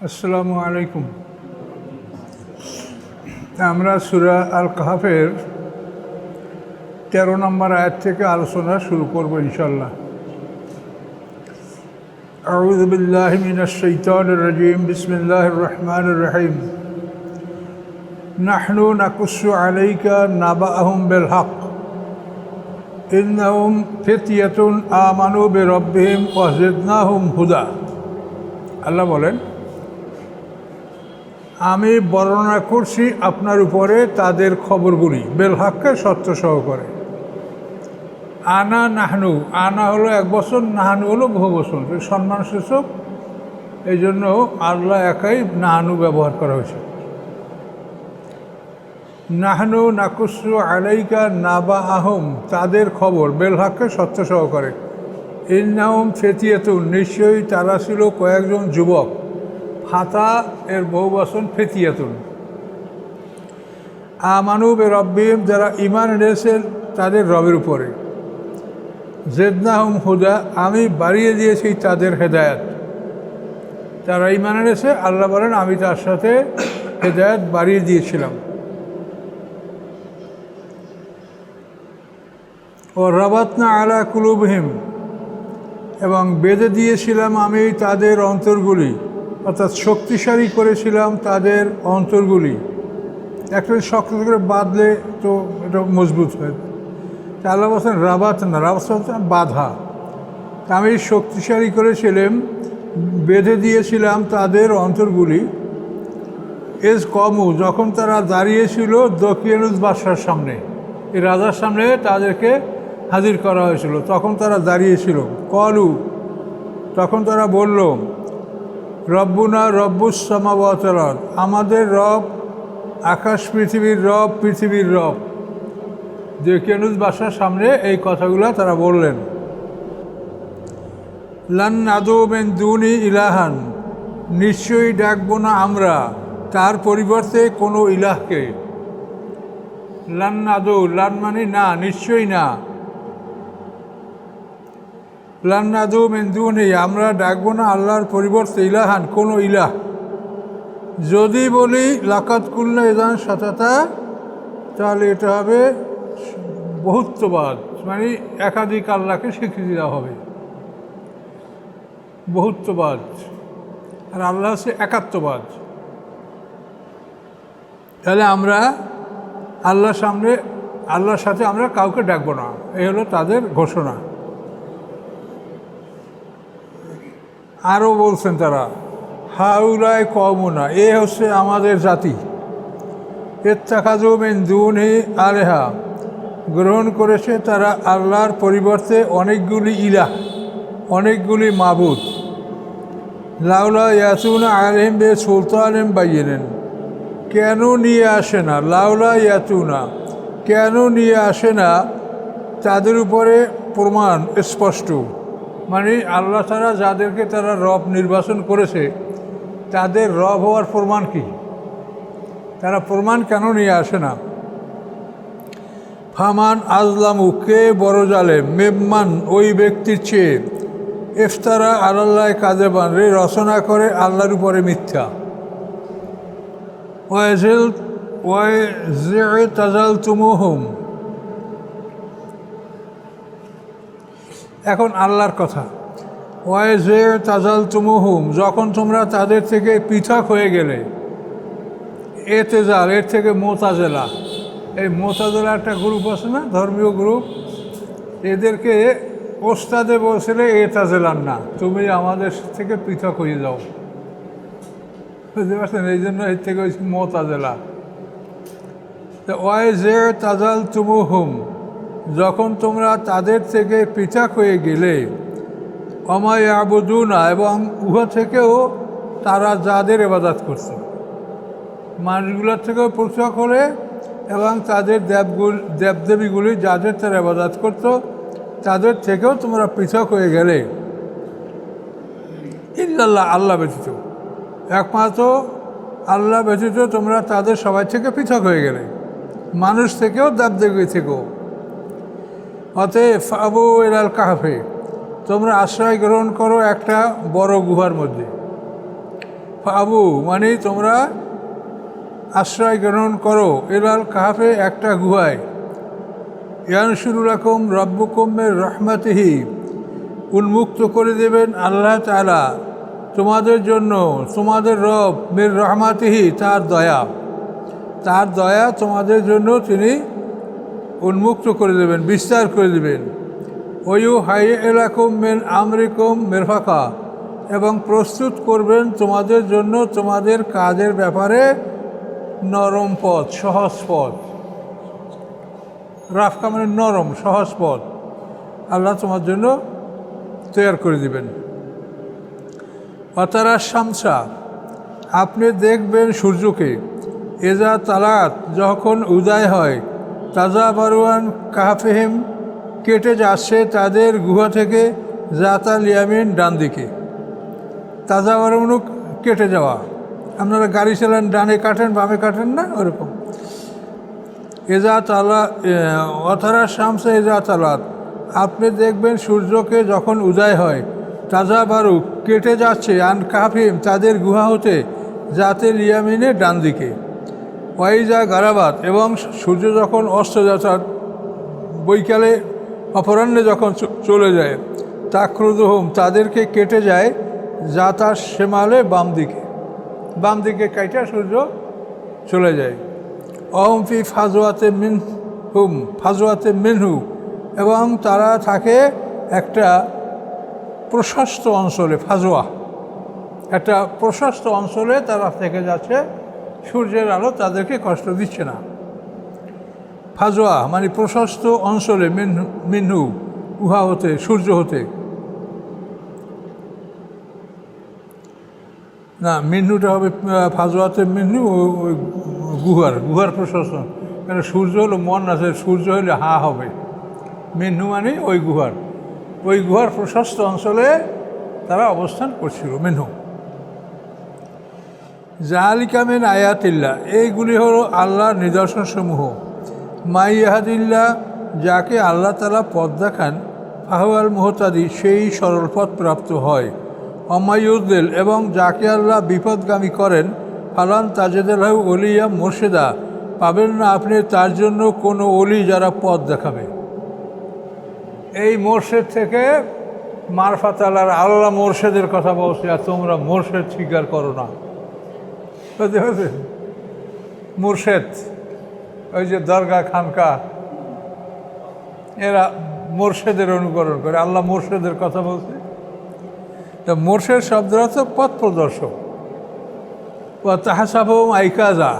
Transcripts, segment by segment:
আসসালামু আলাইকুম আমরা সুরা আল কাহাফের তেরো নম্বর আয়াত থেকে আলোচনা শুরু করব ইনশাল্লাহ أعوذ بالله من الشيطان الرجيم بسم الله الرحمن الرحيم نحن نقص عليك نبأهم بالحق إنهم فتية آمنوا بربهم وزدناهم هدى আল্লাহ বলেন আমি বর্ণনা করছি আপনার উপরে তাদের খবরগুলি। বেলহাক্কে সত্য সহকারে। আনা নাহনু, আনা হলো এক বছর, নাহানু হলো বহু বছর। সম্মান সূচক এই জন্য আল্লাহ একাই নাহানু ব্যবহার করা হয়েছে। নাহানু নাকুসু আলাইকা নাবা আহম তাদের খবর বেলহাক্কে সত্য সহকারে। ইন্নাহম ফেতিয়াতুন, নিশ্চয়ই তারা ছিল কয়েকজন যুবক। ফাতা এর বহু বছর ফেতিয়াতুন। আমানুব এ রব্বিম যারা ইমান এনেছেন তাদের রবের উপরে। জেদনা জেদনাহম হুদা, আমি বাড়িয়ে দিয়েছি তাদের হেদায়াত। তারা ইমান এনেছে, আল্লাহ বলেন, আমি তার সাথে হেদায়াত বাড়িয়ে দিয়েছিলাম। ও রবাতনা আলা কুলুবহিম, এবং বেঁধে দিয়েছিলাম আমি তাদের অন্তরগুলি। অর্থাৎ শক্তিশালী করেছিলাম তাদের অন্তরগুলি। একটা শক্ত করে বাঁধলে তো এটা মজবুত হয়। আল্লাহ বলছেন, রাবাত না। রাবাত বলতে বাধা। আমি শক্তিশালী করেছিলাম, বেঁধে দিয়েছিলাম তাদের অন্তরগুলি। এজ কমু, যখন তারা দাঁড়িয়েছিল দকিয়ানুজ বাদশার সামনে, এই রাজার সামনে তাদেরকে হাজির করা হয়েছিল। তখন তারা দাঁড়িয়েছিল। কলু, তখন তারা বলল রব্বুনা রব্বুস সমাবতরণ আমাদের রব, আকাশ পৃথিবীর রব পৃথিবীর রব। যে কেনুজ বাসার সামনে এই কথাগুলো তারা বললেন। লান আদৌ বেন দুনি ইলাহান। নিশ্চয়ই ডাকবো না আমরা তার পরিবর্তে কোনো ইলাহকে। লান আদৌ লান মানে না, নিশ্চয়ই না। লান্নাদু মেন্দু নেই আমরা ডাকবো না আল্লাহর পরিবর্তে ইলাহান, কোনো ইলাহ। যদি বলি লাকাত কুল্লা ইদান সাতাতা, তাহলে এটা হবে বহুত্ববাদ মানে একাধিক আল্লাহকে স্বীকৃতি দেওয়া হবে। বহুত্ববাদ। আর আল্লাহ হচ্ছে একাত্মবাদ তাহলে আমরা আল্লাহর সামনে, আল্লাহর সাথে আমরা কাউকে ডাকবো না, এই হলো তাদের ঘোষণা। আরও বলছেন তারা হাউলায় কমনা এ হচ্ছে আমাদের জাতি। এত্তাকাজুমেন দুনি আলেহা। গ্রহণ করেছে তারা আল্লাহর পরিবর্তে অনেকগুলি ইলাহ, অনেকগুলি মাবুদ। লাউলা ইয়াতুনা আলেম বে সুলতানেম বাইয়েনেন কেন নিয়ে আসে না? লাউলা ইয়াতুনা, কেন নিয়ে আসে না? তাদের উপরে প্রমাণ স্পষ্ট। মানে আল্লাহ তারা যাদেরকে তারা রব নির্বাচন করেছে, তাদের রব হওয়ার প্রমাণ কি? তারা প্রমাণ কেন নিয়ে আসে না? ফামান আজলামু, কে বড় জালে মেম্মান, ওই ব্যক্তির চেয়ে। এফতারা আল্লাহ কাজেবান রে রচনা করে আল্লাহর উপরে মিথ্যা। ওয়াজেল ওয়াই তাজাল তুমুহুম এখন আল্লাহর কথা। ওয়াই জে তাজাল তুমুহুম, যখন তোমরা তাদের থেকে পৃথক হয়ে গেলে, এ তেজাল, এর থেকে মোতাজেলা। এই মোতাজেলা একটা গ্রুপ আছে না, ধর্মীয় গ্রুপ? এদেরকে ওস্তাদে বলছিলে, এ তাজেলার না, তুমি আমাদের থেকে পৃথক হয়ে যাও। বুঝতে পারছেন? এই জন্য এর থেকে মোতাজেলা। ওয়াই জে তাজাল তুমুহুম যখন তোমরা তাদের থেকে পৃথক হয়ে গেলে, অমায় আবুদুনা এবং উহা থেকেও তারা যাদের এবাদাত করছে। মানুষগুলোর থেকেও পৃথক হলে এবং তাদের দেবগুল, দেবদেবীগুলি যাদের তারা এবাদাত করত, তাদের থেকেও তোমরা পৃথক হয়ে গেলে। ইল্লাল্লাহ আল্লাহ ব্যতীত। একমাত্র আল্লাহ ব্যতীত তোমরা তাদের সবাই থেকে পৃথক হয়ে গেলে। মানুষ থেকেও দেবদেবী থেকেও। অতএব আবু এলাল কাহাফে, তোমরা আশ্রয় গ্রহণ করো একটা বড় গুহার মধ্যে। আবু মানে তোমরা আশ্রয় গ্রহণ করো এলাল কাহাফে একটা গুহায়। ইয়ানসুরুল রকম রব্বকুমের রহমাতিহি, উন্মুক্ত করে দেবেন আল্লাহ তালা তোমাদের জন্য, তোমাদের রব মের রহমাতিহি তার দয়া। তার দয়া তোমাদের জন্য তিনি উন্মুক্ত করে দেবেন, বিস্তার করে দেবেন। ওয়ু হাই এলাকুম মেন আমরিকুম মেরফাকা। এবং প্রস্তুত করবেন তোমাদের জন্য তোমাদের কাজের ব্যাপারে নরম পথ, সহজ পথ। রাফকা মানে নরম, সহজ পথ। আল্লাহ তোমার জন্য তৈরি করে দিবেন। অতারা শামসা, আপনি দেখবেন সূর্যকে। এজা তালাত, যখন উদয় হয় তাজা বারুয়ান কাহাফেহিম কেটে যাচ্ছে তাদের গুহা থেকে জাতা লিয়ামিন ডান দিকে। তাজা বারুয়ানুক কেটে যাওয়া। আপনারা গাড়ি চালান, ডানে কাটেন, বামে কাটেন না? ওরকম। এজা তালা অথারা শামসা এজা তালাত। আপনি দেখবেন সূর্যকে যখন উদয় হয়, তাজা বারু কেটে যাচ্ছে। আন কাফিম তাদের গুহা হতে যাতে লিয়ামিনের ডান দিকে। ওয়াইজা গারাবাত এবং সূর্য যখন অস্ত যাত্রার বৈকালে অপরাহ্নে যখন চলে যায়, তাক্রুদহম, তাদেরকে কেটে যায় যাতার সেমালে বাম দিকে। বাম দিকে কাইটা সূর্য চলে যায়। অহমফি ফাজোয়াতে মিন হুম ফাজোয়াতে মিনহু। এবং তারা থাকে একটা প্রশস্ত অঞ্চলে ফাজোয়া একটা প্রশস্ত অঞ্চলে তারা থেকে যাচ্ছে সূর্যের আলো তাদেরকে কষ্ট দিচ্ছে না। ফাজোয়া মানে প্রশস্ত অঞ্চলে মিনহু মিনহু, উহা হতে, সূর্য হতে। না মিন্নুটা হবে ফাজোয়াতে মিন্নু গুহার গুহার প্রশস্ত। কেন, সূর্য হলো মন আছে সূর্য হলে হা হবে। মিন্নু মানে ওই গুহার। ওই গুহার প্রশস্ত অঞ্চলে তারা অবস্থান করছিল মিন্নু জাহালিকামেন আয়াতিল্লা এইগুলি হলো আল্লাহর নিদর্শনসমূহ। মাই ইহাদিল্লা যাকে আল্লাহ তালা পথ দেখান ফাহুয়াল মোহতাদি, সেই সরল পথ প্রাপ্ত হয়। অমায়ুদ্দেল এবং যাকে আল্লাহ বিপদগামী করেন, ফালান তাজেদাল্লাহ অলিয়া মোর্শেদা, পাবেন না আপনি তার জন্য কোনো অলি যারা পথ দেখাবে। এই মোর্শেদ থেকে মারফাত আল্লাহর আল্লাহ মোর্শেদের কথা বলছে, আর তোমরা মোর্শেদ স্বীকার করো না। বুঝতে মুর্শেদ, ওই যে দরগা খানকা, এরা মোর্শেদের অনুকরণ করে। আল্লাহ মোর্শেদের কথা বলছে। তো মোর্শেদ শব্দের অর্থ পথ প্রদর্শক। ও তাহাসাব আইকাজা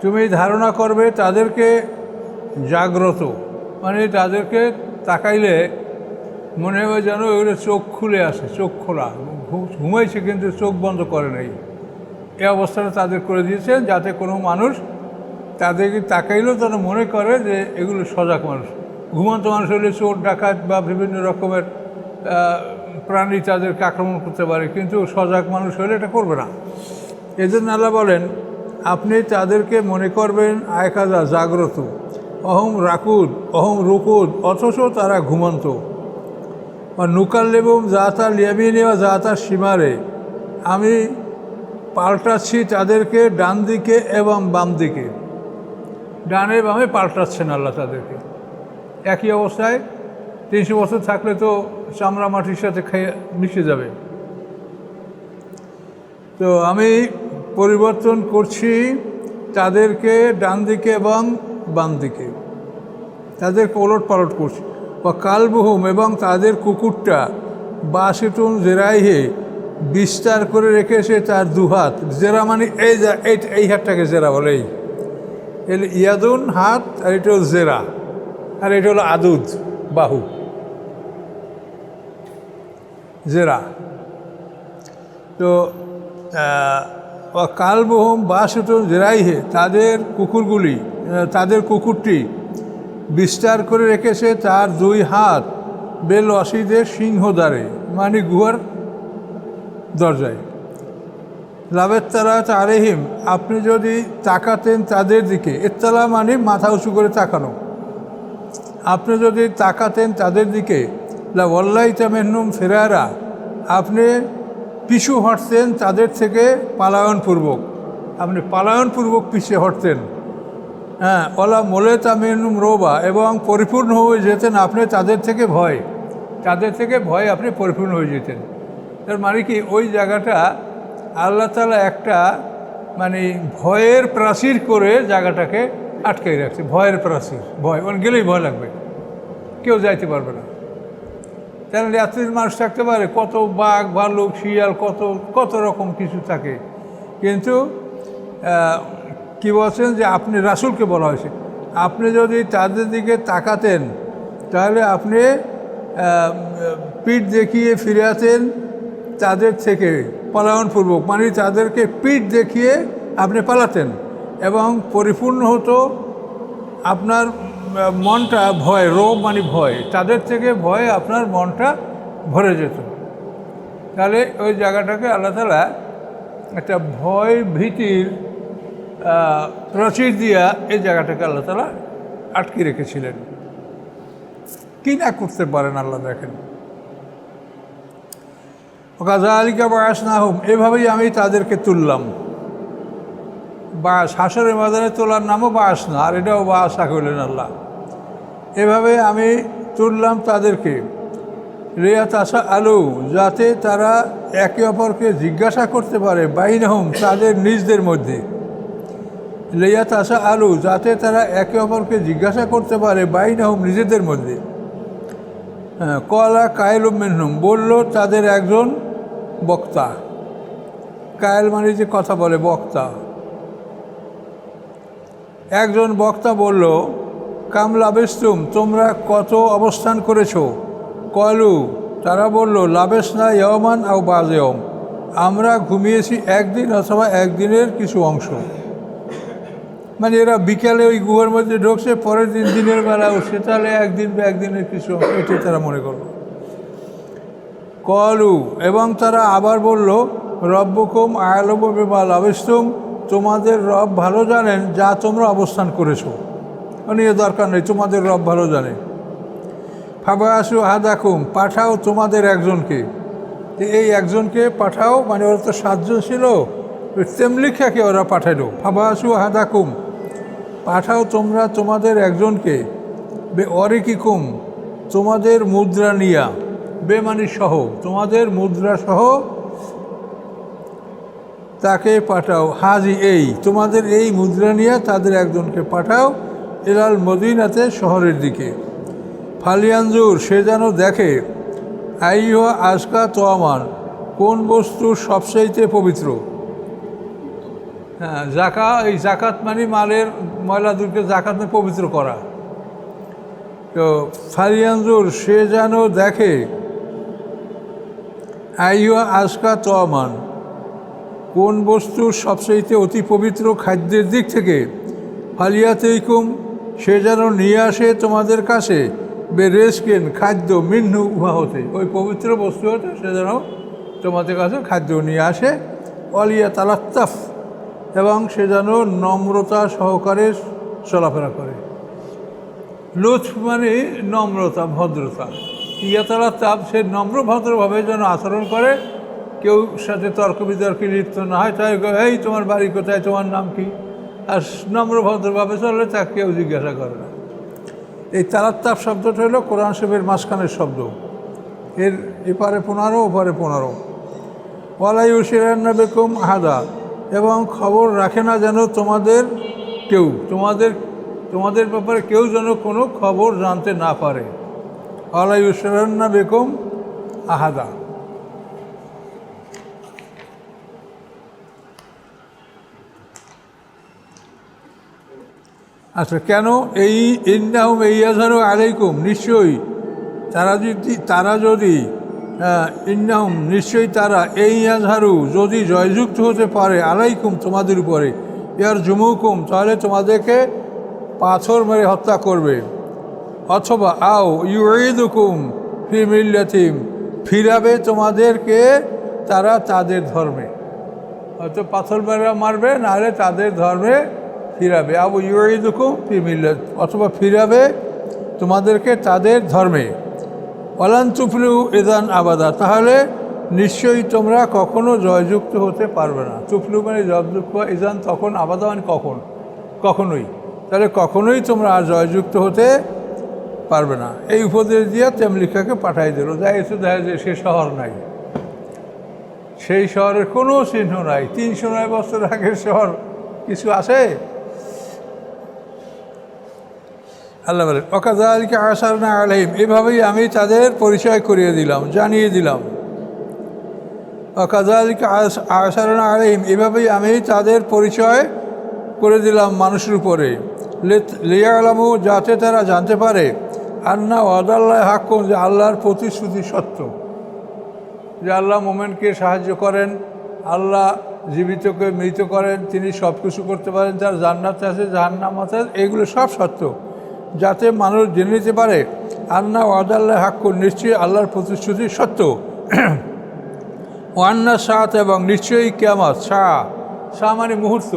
তুমি ধারণা করবে তাদেরকে জাগ্রত। মানে তাদেরকে তাকাইলে মনে হয় যেন ওগুলো চোখ খুলে আসে, চোখ খোলা। ঘুমাইছে কিন্তু চোখ বন্ধ করে নাই। এই অবস্থাটা তাদের করে দিয়েছেন যাতে কোনো মানুষ তাদেরকে তাকাইলেও তারা মনে করে যে এগুলো সজাগ মানুষ। ঘুমন্ত মানুষ হলে চোর, ডাকাত বা বিভিন্ন রকমের প্রাণী তাদেরকে আক্রমণ করতে পারে, কিন্তু সজাগ মানুষ হলে এটা করবে না। এজন্য আল্লাহ বলেন, আপনি তাদেরকে মনে করবেন আয়কাজা জাগ্রত, অহম রাকুদ, অহম রুকুদ, অথচ তারা ঘুমন্ত। বা নুকাল্লেবম জাতা লিয়ামিনে বা জাতা সীমারে আমি পাল্টাচ্ছি তাদেরকে, ডান দিকে এবং বাম দিকে। ডানে বামে পাল্টাচ্ছেন আল্লাহ তাদেরকে। একই অবস্থায় তিনশো বছর থাকলে তো চামড়া মাটির সাথে খেয়ে মিশে যাবে। তো আমি পরিবর্তন করছি তাদেরকে ডান দিকে এবং বাম দিকে। তাদেরকে ওলট পালট করছি। বা কালবহুম এবং তাদের কুকুরটা বাসিটুন জেরাইহে বিস্তার করে রেখেছে তার দুহাত জেরা মানে এই যা এই এই হাতটাকে জেরা বলে, এই। ইয়াদুন হাত আর এটা হলো জেরা। আর এটা হলো আদুদ, বাহু। জেরা। তো কালবহম বাসুটন জেরাইহে, তাদের কুকুরগুলি তাদের কুকুরটি বিস্তার করে রেখেছে তার দুই হাত বেল অসিদের সিংহদ্বারে মানে গুহার দরজায়। লাভের তারা তারেহিম আপনি যদি তাকাতেন তাদের দিকে এত্তালা মানে মাথা উঁচু করে তাকানো। আপনি যদি তাকাতেন তাদের দিকে, লা ওয়াল্লাই তামেহনুম ফেরারা, আপনি পিছু হটতেন তাদের থেকে পালায়নপূর্বক। আপনি পালায়নপূর্বক পিছিয়ে হটতেন। হ্যাঁ ওলা মোলে তামিনুম রোবা, এবং পরিপূর্ণ হয়ে যেতেন আপনি তাদের থেকে ভয়। তাদের থেকে ভয় আপনি পরিপূর্ণ হয়ে যেতেন। তার মানে কি, ওই জায়গাটা আল্লাহ তালা একটা মানে ভয়ের প্রাচীর করে জায়গাটাকে আটকাই রাখছে, ভয়ের প্রাচীর, ভয় ওর গেলেই ভয় লাগবে, কেউ যাইতে পারবে না। কেন রাত্রির মানুষ থাকতে পারে, কত বাঘ ভাল্লুক শিয়াল, কত কত রকম কিছু থাকে। কিন্তু কি বলছেন যে আপনি রাসুলকে বলা হয়েছে, আপনি যদি তাদের দিকে তাকাতেন, তাহলে আপনি পিঠ দেখিয়ে ফিরে আসেন তাদের থেকে পলায়নপূর্বক মানে তাদেরকে পিঠ দেখিয়ে আপনি পালাতেন এবং পরিপূর্ণ হতো আপনার মনটা ভয়, রোগ মানে ভয়। তাদের থেকে ভয়ে আপনার মনটা ভরে যেত। তাহলে ওই জায়গাটাকে আল্লাহ তালা একটা ভয় ভীতির প্রাচীর দিয়া এই জায়গাটাকে আল্লাহ তালা আটকে রেখেছিলেন। কি না করতে পারেন আল্লাহ দেখেন। ওকাজা আলিকা বায়াস না হোম এভাবেই আমি তাদেরকে তুললাম। বাস হাসরের মাদারে তোলার নামও বাস না, আর এটাও বাসা করলেন আল্লাহ। এভাবে আমি তুললাম তাদেরকে। রেয়াত আসা আলু যাতে তারা একে অপরকে জিজ্ঞাসা করতে পারে বাইন বাইনহম, তাদের নিজদের মধ্যে। লেয়াত আসা আলু যাতে তারা একে অপরকে জিজ্ঞাসা করতে পারে বাইন বাইনহম, নিজেদের মধ্যে। কলা কায়েল মেনহুম, বলল, তাদের একজন বক্তা। কায়েল মানে যে কথা বলে, বক্তা। একজন বক্তা বলল, কামলা বেস্তুম তোমরা কত অবস্থান করেছ? কলু, তারা বলল লাবেশ না ইয়মান আও বাজেয়ম আমরা ঘুমিয়েছি একদিন অথবা একদিনের কিছু অংশ। মানে এরা বিকালে ওই গুহার মধ্যে ঢুকছে, পরের দিন দিনের বেলা তাহলে একদিন বা একদিনের কিছু অংশ, এটাই তারা মনে করল। কলু, এবং তারা আবার বলল, রব্বকুম আয়ালব বিমাল আবিস্তুম তোমাদের রব ভালো জানেন যা তোমরা অবস্থান করেছ। এ দরকার নেই, তোমাদের রব ভালো জানে। ফাবা ফাবাসু হাদাকুম পাঠাও তোমাদের একজনকে। এই একজনকে পাঠাও মানে ওরা তো সাতজন ছিল তেমলিখাকে ওরা পাঠালো ফাবাসু হাদাকুম পাঠাও তোমরা তোমাদের একজনকে। বে অরিকিকুম, তোমাদের মুদ্রা নিয়া। বেমানি সহ তোমাদের মুদ্রা সহ তাকে পাঠাও। হাজি এই, তোমাদের এই মুদ্রা নিয়ে তাদের একজনকে পাঠাও এলাল মদিনাতে শহরের দিকে। ফালিয়ানজুর, সে যেন দেখে আইহ আজকা তোয়ামান, কোন বস্তু সবচাইতে পবিত্র? হ্যাঁ জাকা, এই জাকাত মানে মালের ময়লা দুর্কে জাকাত মানে পবিত্র করা। তো ফালিয়ানজুর, সে যেন দেখে আইহ আজকা তোয়ামান কোন বস্তু সবচাইতে অতি পবিত্র খাদ্যের দিক থেকে? ফালিয়াতেইকুম সে যেন নিয়ে আসে তোমাদের কাছে বে রেসকেন খাদ্য মিন্নু উহা হতে। ওই পবিত্র বস্তু হতে সে যেন তোমাদের কাছে খাদ্য নিয়ে আসে। অলিয়া তালাত্তাফ এবং সে যেন নম্রতা সহকারে চলাফেরা করে। লুৎফ মানে নম্রতা, ভদ্রতা। ইয়াতালা তাপ সে নম্র ভদ্রভাবে যেন আচরণ করে, কেউ সাথে তর্ক বিতর্কে লিপ্ত না হয়, তাই এই, তোমার বাড়ি কোথায়? তোমার নাম কি? আর নম্র ভদ্রভাবে চললে তাকে কেউ জিজ্ঞাসা করে না। এই তালাত্তাপ শব্দটা হলো কোরআন শরীফের মাঝখানের শব্দ। এর এপারে পনেরো, ওপারে পনেরো। ওয়ালাই উশিরান্না বেকুম আহাদা এবং খবর রাখে না যেন তোমাদের কেউ, তোমাদের তোমাদের ব্যাপারে কেউ যেন কোনো খবর জানতে না পারে। ওয়ালাই উশিরান্না বেকুম আহাদা আচ্ছা কেন এই ইন্নাহুম ইয়াজারু আলাইকুম? নিশ্চয়ই তারা যদি তারা যদি ইন্নাহুম, নিশ্চয়ই তারা এই ইয়াজহারু যদি জয়যুক্ত হতে পারে আলাইকুম তোমাদের উপরে ইয়ার জুমুকুম তাহলে তোমাদেরকে পাথর মেরে হত্যা করবে। অথবা আও ইউঈদুকুম ফি ফিরাবে তোমাদেরকে তারা তাদের ধর্মে। হয়তো পাথর মেরা মারবে, নাহলে তাদের ধর্মে ফিরাবে। আবু ইউঈদুকুম ফি মিল্লাত, অথবা ফিরাবে তোমাদেরকে তাদের ধর্মে। অলান তুফলু এদান আবাদা, তাহলে নিশ্চয়ই তোমরা কখনো জয়যুক্ত হতে পারবে না। তুফলু মানে জয়যুক্ত ইজান তখন আবাদা মানে কখন? কখনোই। তাহলে কখনোই তোমরা আর জয়যুক্ত হতে পারবে না। এই উপদেশ দিয়ে তেমলিকাকে পাঠাই দিল। যাই এসে দেখা যায় সে শহর নাই। সেই শহরের কোনো চিহ্ন নাই। তিনশো নয় বছর আগের শহর। কিছু আছে? আল্লাহ বলেন অকাজালকে আসার না আলহিম এভাবেই আমি তাদের পরিচয় করিয়ে দিলাম, জানিয়ে দিলাম। অকাজালকে আসার না আলহিম এভাবেই আমি তাদের পরিচয় করে দিলাম মানুষের উপরে। লিয়া আলামু যাতে তারা জানতে পারে। আন্না ওয়াদাল্লাহ হাক্কুম যে আল্লাহর প্রতিশ্রুতি সত্য। যে আল্লাহ মোমেনকে সাহায্য করেন, আল্লাহ জীবিতকে মৃত করেন, তিনি সব কিছু করতে পারেন তার জান্নাত আছে, জাহান্নাম আছে, এগুলো সব সত্য। যাতে মানুষ জেনে নিতে পারে, আন্না ওয়াদাল্লাহ হাক্কুন, নিশ্চয়ই আল্লাহর প্রতিশ্রুতি সত্য। ওয়ান্না সাত এবং নিশ্চয়ই কেয়ামত শাহ শাহ মানে মুহূর্ত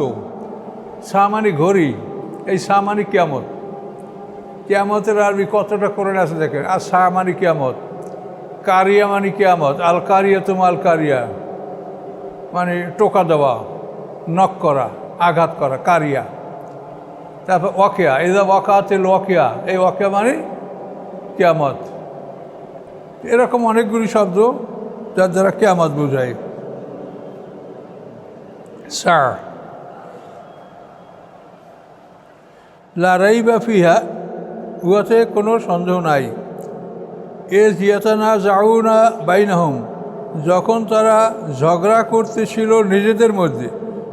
শাহ মানে ঘড়ি, এই শাহ মানে কেয়ামত। কেয়ামতের আরবি কতটা করে আছে দেখেন আর শাহ মানে কেয়ামত, কারিয়া মানে কেয়ামত আল কারিয়া তুম আল কারিয়া মানে টোকা দেওয়া নক করা, আঘাত করা, কারিয়া। তারপর ওয়াকিয়া এই যে ওয়াকাতেল ওয়াকিয়া এই ওয়াকিয়া মানে কেয়ামত। এরকম অনেকগুলি শব্দ যার দ্বারা কেয়ামত বোঝায়। স্যার লারাই বা ফিহা উহাতে কোনো সন্দেহ নাই। এ জিয়াতানা যাউনা বাইনাহম, যখন তারা ঝগড়া করতেছিল নিজেদের মধ্যে,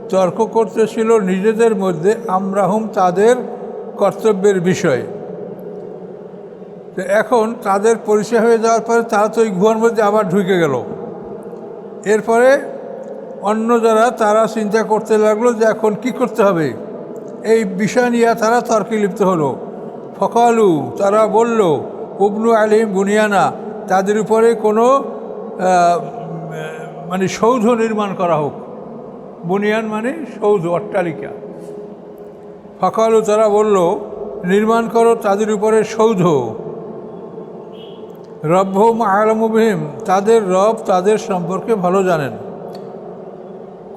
তর্ক করতেছিল নিজেদের মধ্যে আমরা হুম তাদের কর্তব্যের বিষয়। তো এখন তাদের পরিচয় হয়ে যাওয়ার পরে তারা তো ওই গুহার মধ্যে আবার ঢুকে গেল। এরপরে অন্য যারা, তারা চিন্তা করতে লাগল যে এখন কি করতে হবে? এই বিষয় নিয়ে তারা তর্কে লিপ্ত হলো। ফকালু, তারা বলল, উবনু আলিম বুনিয়ানা, তাদের উপরে কোনো মানে সৌধ নির্মাণ করা হোক। বুনিয়ান মানে সৌধ, অট্টালিকা। ফকালু, তারা বলল, নির্মাণ করো, তাদের উপরে সৌধ। রব্ভম আলমুবহিম তাদের রব তাদের সম্পর্কে ভালো জানেন।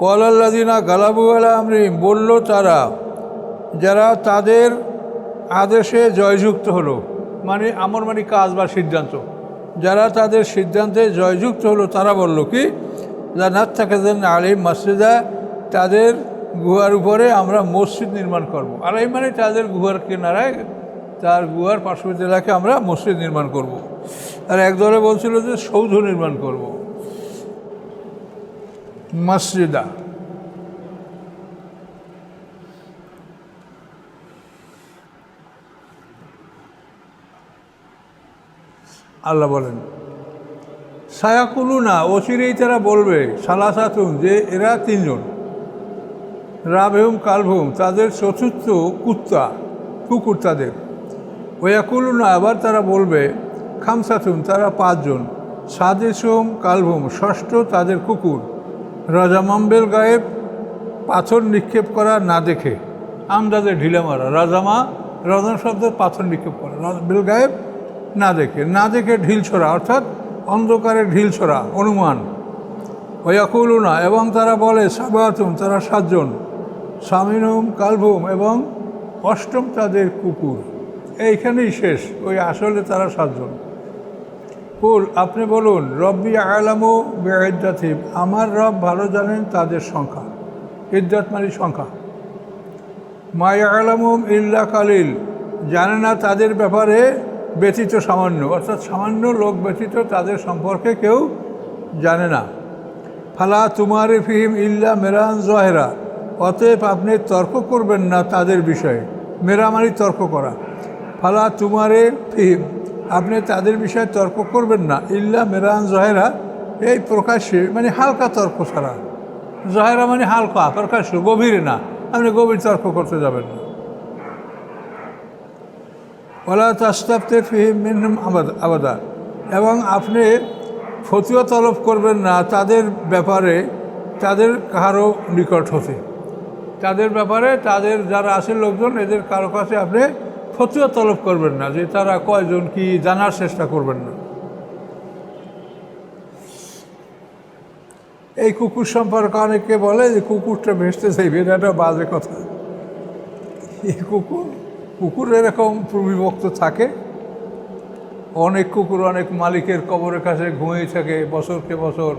কলাল্লাদিনা গালাবু আলা আমরিম বলল তারা, যারা তাদের আদেশে জয়যুক্ত হলো মানে আমর মানে কাজ বা সিদ্ধান্ত যারা তাদের সিদ্ধান্তে জয়যুক্ত হলো, তারা বলল কি নাথ থাকেন আলিম মসজিদা, তাদের গুহার উপরে আমরা মসজিদ নির্মাণ করব। আলিম মানে তাদের গুহার কিনারায়, তার গুহার পার্শ্ববর্তী এলাকায় আমরা মসজিদ নির্মাণ করব। আর একদলে বলছিল যে সৌধ নির্মাণ করব। মসজিদা আল্লাহ বলেন সায়াকুলু না অচিরেই তারা বলবে, সালাসাতুন, যে এরা তিনজন। রাভেহুম কালভুম তাদের চতুর্থ কুত্তা, কুকুর তাদের। ওয়াকুলু না আবার তারা বলবে, খামসাতুন, তারা পাঁচজন। সাদেশম কালভুম ষষ্ঠ তাদের কুকুর। রাজামাম্বেল গায়েব, পাথর নিক্ষেপ করা না দেখে। আমদাদের ঢিলে মারা রাজামা রাজাম শব্দের পাথর নিক্ষেপ করা। বেল গায়েব না দেখে না দেখে ঢিল ছড়া, অর্থাৎ অন্ধকারে ঢিল ছড়া, অনুমান। না এবং তারা বলে, সাবাতুম, তারা সাতজন। সামিনুম, কালভুম, এবং অষ্টম তাদের কুকুর। এইখানেই শেষ, ওই আসলে তারা সাতজন। কুল, আপনি বলুন, রব্বি আলামু বেদাথিম আমার রব ভালো জানেন তাদের সংখ্যা ইদ্দাত মানে সংখ্যা। মায়া আলামুম ইল্লা কালিল, জানে না তাদের ব্যাপারে ব্যতীত সামান্য, অর্থাৎ সামান্য লোক ব্যতীত তাদের সম্পর্কে কেউ জানে না। ফালা তুমারে ফিহিম ইল্লা মেরান জহেরা, অতএব আপনি তর্ক করবেন না তাদের বিষয়ে। মেরামারি তর্ক করা। ফালা তুমারে ফিহিম, আপনি তাদের বিষয়ে তর্ক করবেন না। ইল্লা মেরান জহেরা, এই প্রকাশ্যে মানে হালকা তর্ক ছাড়া। জহেরা মানে হালকা, প্রকাশ্য, গভীরে না। আপনি গভীর তর্ক করতে যাবেন না। ওলা তাস্তাফতে ফিহিম মিনহুম আবাদা এবং আপনি ফতুয়া তলব করবেন না, তাদের ব্যাপারে তাদের কারও নিকট হতে। তাদের ব্যাপারে তাদের যারা আছে লোকজন, এদের কারও কাছে আপনি ফতুয়া তলব করবেন না, যে তারা কয়জন কি জানার চেষ্টা করবেন না। এই কুকুর সম্পর্কে অনেকে বলে যে কুকুরটা ভেসতে চাইবে, এটা একটা বাজে কথা। এই কুকুর কুকুর এরকম প্রবিভক্ত থাকে। অনেক কুকুর অনেক মালিকের কবরের কাছে ঘুমিয়ে থাকে বছরকে বছর।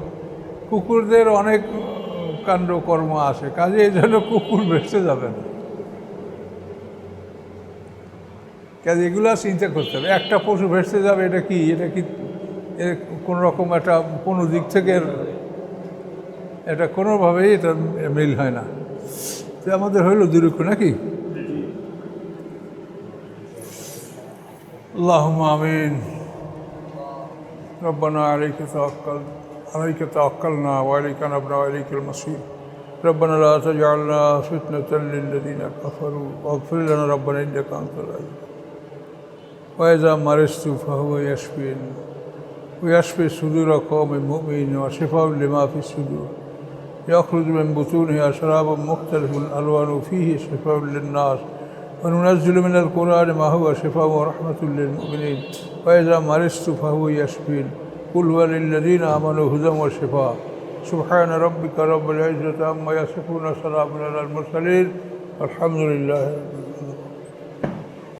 কুকুরদের অনেক কাণ্ড কর্ম আছে, কাজে এই জন্য কুকুর ভেসতে যাবে না। কাজে এগুলো চিন্তা করতে হবে। একটা পশু ভেসতে যাবে, এটা কি? এটা কি কোনো রকম একটা কোনো দিক থেকে এটা কোনোভাবেই এটা মিল হয় না। তো আমাদের হইল দুরুক্ষ নাকি? اللهم آمين. ربنا عليك توكل عليك توكلنا وعليك نبنا وإليك المصير. ربنا لا تجعلنا فتنة للذين كفروا. واغفر لنا ربنا إنك أنت العزيز. وإذا مرضت فهو يشفين ويشفي صدور قوم مؤمنين وشفاء لما في الصدور. يخرج من بطونها شراب مختلف الألوان فيه شفاء للناس. وننزل من القرآن ما هو شفاء ورحمة للمؤمنين. وإذا مرضت فهو يشفين. قل هو للذين آمنوا هدى وشفاء. سبحان ربك رب العزة عما يصفون سلام على المرسلين. لله رب العالمين.